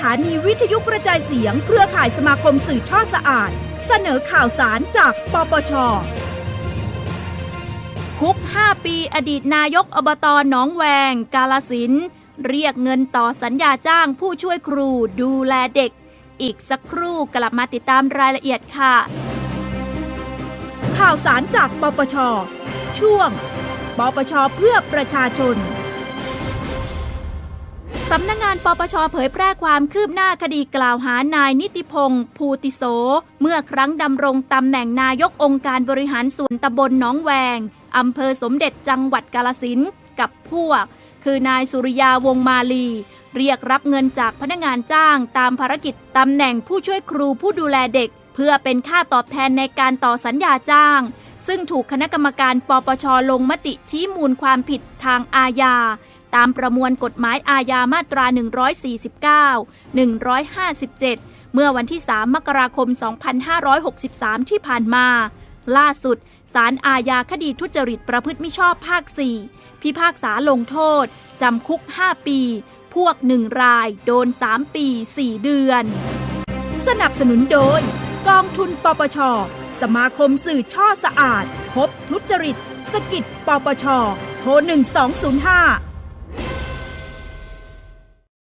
ถานีวิทยุกระจายเสียง เครือข่ายสมาคมสื่อช่อสะอาด เสนอข่าวสารจากปปช คุก 5 ปีอดีตนายกอบตหนองแวง กาลสินธุ์เรียกเงินต่อสัญญาจ้างผู้ช่วยครูดูแลเด็ก อีกสักครู่กลับมาติดตามรายละเอียดค่ะ ข่าวสารจากปปช ช่วง ปปชเพื่อประชาชน สำนักงานปปชเผยแพร่ความคืบหน้าคดีกล่าวหานายนิติพงศ์ภูติโส เมื่อครั้งดำรงตำแหน่งนายกองค์การบริหารส่วนตำบลหนองแวงอำเภอสมเด็จจังหวัดกาลสินกับพวก คือนายสุริยาวงมาลี เรียกรับเงินจากพนักงานจ้างตามภารกิจตำแหน่งผู้ช่วยครูผู้ดูแลเด็ก เพื่อเป็นค่าตอบแทนในการต่อสัญญาจ้าง ซึ่งถูกคณะกรรมการปปชลงมติชี้มูลความผิดทางอาญา ตามประมวลกฎหมายอาญามาตรา 149 157 เมื่อวันที่ 3 มกราคม 2563 ที่ผ่านมา ล่าสุดศาลอาญาคดีทุจริตประพฤติมิชอบภาค 4 พิพากษาลงโทษ จำคุก 5 ปี พวก 1 ราย โดน 3 ปี 4 เดือน สนับสนุนโดย กองทุนปปช สมาคมสื่อช่อสะอาด พบทุจริต สกิดปปช โทร1205